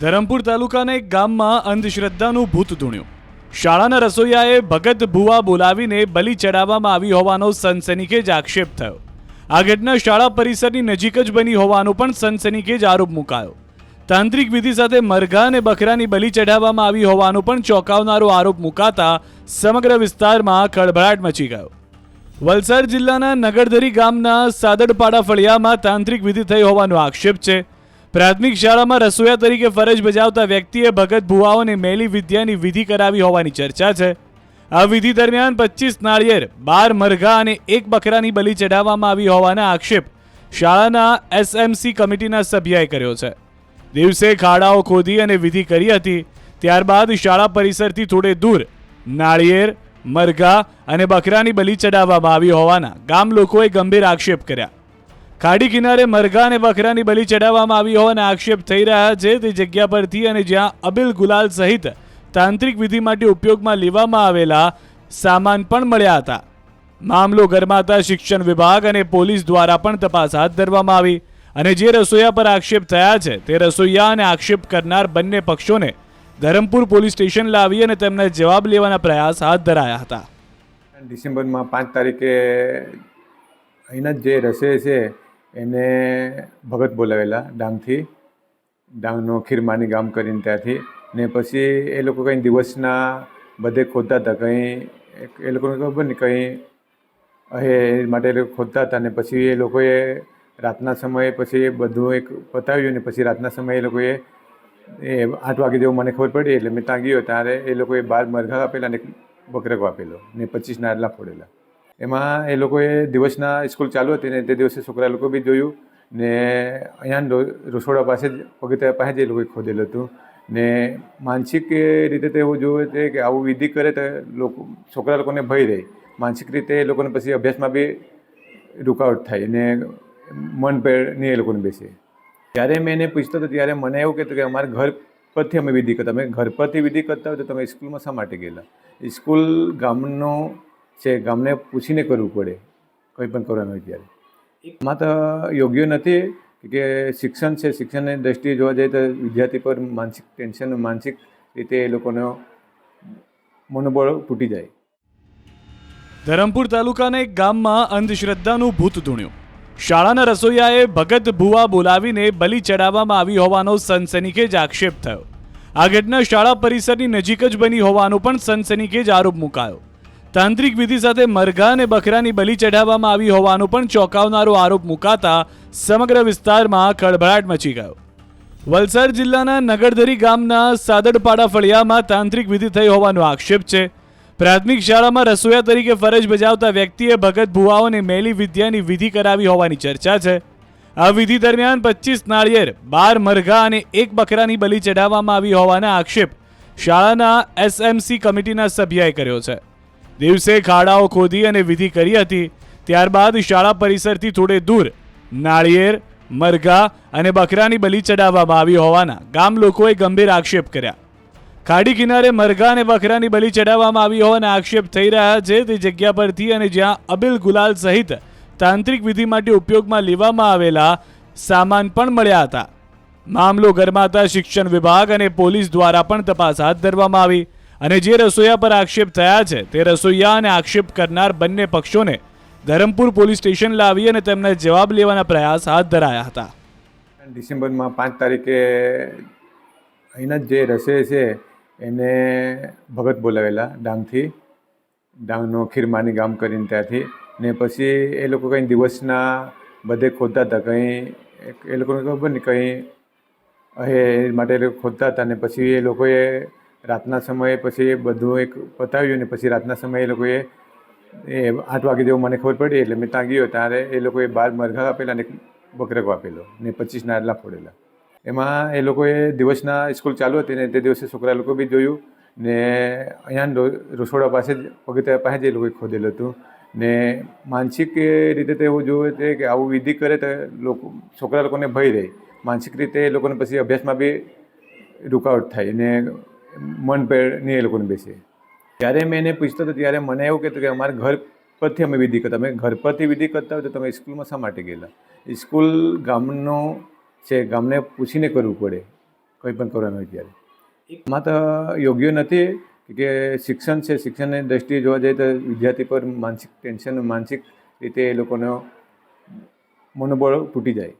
ધરમપુર તાલુકાના એક ગામમાં અંધશ્રદ્ધાનું ભૂત ધૂણ્યું. શાળાના રસોઈયાએ ભગત ભુવા બોલાવીને બલિ ચડાવવામાં આવી હોવાનો સનસનીખેજ આક્ષેપ થયો. આ ઘટના શાળા પરિસરની નજીક જ બની હોવાનો પણ સનસનીખેજ આરોપ મુકાયો. તાંત્રિક વિધિ સાથે મરઘા અને બકરાની બલિ ચઢાવવામાં આવી હોવાનો પણ ચોંકાવનારો આરોપ મુકાતા સમગ્ર વિસ્તારમાં ખળભળાટ મચી ગયો. વલસાડ જિલ્લાના નગરધરી ગામના સાદડપાડા ફળિયામાં તાંત્રિક વિધિ થઈ હોવાનો આક્ષેપ છે. પ્રાથમિક શાળામાં રસોઈયા તરીકે ફરજ બજાવતા વ્યક્તિએ ભગત ભુવાઓને મેલી વિદ્યાની વિધિ કરાવી હોવાની ચર્ચા છે. આ વિધિ દરમિયાન પચીસ નાળિયેર, બાર મરઘા અને એક બકરાની બલિ ચઢાવવામાં આવી હોવાના આક્ષેપ શાળાના એસએમસી કમિટીના સભ્યએ કર્યો છે. દિવસે ખાડાઓ ખોદી અને વિધિ કરી હતી. ત્યારબાદ શાળા પરિસરથી થોડે દૂર નાળિયેર, મરઘા અને બકરાની બલિ ચઢાવવામાં આવી હોવાના ગામ લોકોએ ગંભીર આક્ષેપ કર્યા. ખાડી કિનારે મરઘા અને બકરાની બલિ ચડાવવામાં આવી હોવાના આક્ષેપ થઈ રહ્યા છે. તે જગ્યા પરથી અને જ્યાં અબિલ ગુલાલ સહિત તાંત્રિક વિધિ માટે ઉપયોગમાં લેવામાં આવેલા સામાન પણ મળ્યા હતા. મામલો ગરમાતા શિક્ષણ વિભાગ અને પોલીસ દ્વારા પણ તપાસ હાથ ધરવામાં આવી અને જે રસોઈયા પર આક્ષેપ થયા છે તે રસોઈયા અને આક્ષેપ કરનાર બંને પક્ષોને ધરમપુર પોલીસ સ્ટેશન લાવી અને તેમને જવાબ લેવાના પ્રયાસ હાથ ધરાયા હતા. ડિસેમ્બરમાં પાંચ તારીખે અહીંના જે રસોઈ છે એને ભગત બોલાવેલા ડાંગથી. ડાંગનો ખીરમાની ગામ કરીને ત્યાંથી. ને પછી એ લોકો કંઈ દિવસના બધે ખોદતા હતા, કંઈ એ લોકોને ખબર નહીં, કંઈ એ માટે એ લોકો ખોદતા હતા ને પછી એ લોકોએ રાતના સમયે પછી એ બધું એક પતાવ્યું ને પછી રાતના સમયે એ લોકોએ એ આઠ વાગે જેવું મને ખબર પડી એટલે મેં ત્યાં ગયો ત્યારે એ લોકોએ બાર મરઘા આપેલા ને બકરકો આપેલો ને પચીસ આટલા ફોડેલા. એમાં એ લોકોએ દિવસના સ્કૂલ ચાલુ હતી ને તે દિવસે છોકરા લોકો બી જોયું ને અહીંયા રસોડા પાસે જ, પગથિયા પાસે જ એ લોકોએ ખોદેલું હતું. ને માનસિક રીતે તો એવું જોવે છે કે આવું વિધિ કરે તો લોકો, છોકરા લોકોને ભય રહે. માનસિક રીતે એ લોકોને પછી અભ્યાસમાં બી રૂકાવટ થાય ને મન પેર નહીં એ લોકોને બેસે. જ્યારે મેં એને પૂછતો હતો ત્યારે મને એવું કહેતું કે અમારે ઘર પરથી અમે વિધિ કરતા. અમે ઘર પરથી વિધિ કરતા હોય તો તમે સ્કૂલમાં શા માટે ગયેલા? સ્કૂલ ગામનો છે ગામને પૂછીને કરવું પડે, કંઈ પણ કરવાનું હોય ત્યારે. એમાં તો યોગ્ય નથી કે શિક્ષણ છે, શિક્ષણની દ્રષ્ટિએ જોવા જઈએ તો વિદ્યાર્થી પર માનસિક ટેન્શન, માનસિક રીતે એ લોકોનો મનોબળ તૂટી જાય. ધરમપુર તાલુકાના એક ગામમાં અંધશ્રદ્ધાનું ભૂત ધૂણ્યું. શાળાના રસોઈયાએ ભગત ભુવા બોલાવીને બલિ ચડાવવામાં આવી હોવાનો સનસનીખેજ આક્ષેપ થયો. આ ઘટના શાળા પરિસરની નજીક જ બની હોવાનો પણ સનસનીખેજ આરોપ મુકાયો. તાંત્રિક વિધિ સાથે મરઘા અને બકરાની બલિ ચઢાવવામાં આવી હોવાનો પણ ચોંકાવનારો આરોપ મુકાતા સમગ્ર વિસ્તારમાં ખળભળાટ મચી ગયો. વલસાડ જિલ્લાના નગરધરી ગામના સાદડપાડા ફળિયામાં તાંત્રિક વિધિ થઈ હોવાનો આક્ષેપ છે. પ્રાથમિક શાળામાં રસોઈયા તરીકે ફરજ બજાવતા વ્યક્તિએ ભગત ભુવાઓને મેલી વિદ્યાની વિધિ કરાવી હોવાની ચર્ચા છે. આ વિધિ દરમિયાન પચીસ નાળિયેર, બાર મરઘા અને એક બકરાની બલિ ચઢાવવામાં આવી હોવાના આક્ષેપ શાળાના એસએમસી કમિટીના સભ્યએ કર્યો છે. દિવસે ખાડાઓ ખોદી અને વિધિ કરી હતી. ત્યારબાદ શાળા પરિસરથી થોડે દૂર નાળિયેર, મરઘા અને બકરાની બલિ ચડાવવામાં આવી હોવાના ગામ લોકોએ ગંભીર આક્ષેપ કર્યા. ખાડી કિનારે મરઘા અને બકરાની બલિ ચડાવવામાં આવી હોવાના આક્ષેપ થઈ રહ્યા છે. તે જગ્યા પરથી અને જ્યાં અબિલ ગુલાલ સહિત તાંત્રિક વિધિ માટે ઉપયોગમાં લેવામાં આવેલા સામાન પણ મળ્યા હતા. મામલો ગરમાતા શિક્ષણ વિભાગ અને પોલીસ દ્વારા પણ તપાસ હાથ ધરવામાં આવી. અને જે રસોઈયા પર આક્ષેપ થયા છે, તે રસોઈયા અને આક્ષેપ કરનાર બંને પક્ષોને ધરમપુર પોલીસ સ્ટેશન લાવી અને તેમને જવાબ લેવાના પ્રયાસ હાથ ધરાયા હતા. ડિસેમ્બરમાં પાંચ તારીખે અહીંના જ રસોઈ છે, એને ભગત બોલાવેલા ડાંગથી. ડાંગનો ખીરમાની ગામ કરીને ત્યાંથી. ને પછી એ લોકો કંઈ દિવસના બધે ખોદતા હતા, કંઈ એ લોકોને ખબર નહીં, કંઈ એ માટે ખોદતા હતા, ને પછી એ લોકોએ રાતના સમયે પછી બધું એક પતાવ્યું ને પછી રાતના સમયે એ લોકોએ એ આઠ વાગે જેવું મને ખબર પડી એટલે મેં ત્યાં ગયો ત્યારે એ લોકોએ બાર મરઘા આપેલા ને એક બકરકો આપેલો ને પચીસ નાડલા ફોડેલા. એમાં એ લોકોએ દિવસના સ્કૂલ ચાલુ હતી ને તે દિવસે છોકરા લોકો બી જોયું ને અહીંયા રસોડા પાસે જ પગથિયા પાસે જ એ લોકોએ ખોદેલું હતું ને માનસિક રીતે તો એવું જોવે છે કે આવું વિધિ કરે તો લોકો, છોકરા લોકોને ભય રહે. માનસિક રીતે એ લોકોને પછી અભ્યાસમાં બી રૂકાવટ થાય ને મન પેર એ લોકોને બેસે. જ્યારે મેં એને પૂછતો હતો ત્યારે મને એવું કહેતું કે અમારે ઘર પરથી અમે વિધિ કરતા. અમે ઘર પરથી વિધિ કરતા હોય તો તમે સ્કૂલમાં શા માટે ગયેલા? સ્કૂલ ગામનો છે, ગામને પૂછીને કરવું પડે. કંઈ પણ કરવાનું હોય ત્યારે. એમાં તો યોગ્ય નથી કે શિક્ષણ છે, શિક્ષણની દ્રષ્ટિએ જોવા જઈએ તો વિદ્યાર્થી પર માનસિક ટેન્શન, માનસિક રીતે એ લોકોનો મનોબળ તૂટી જાય.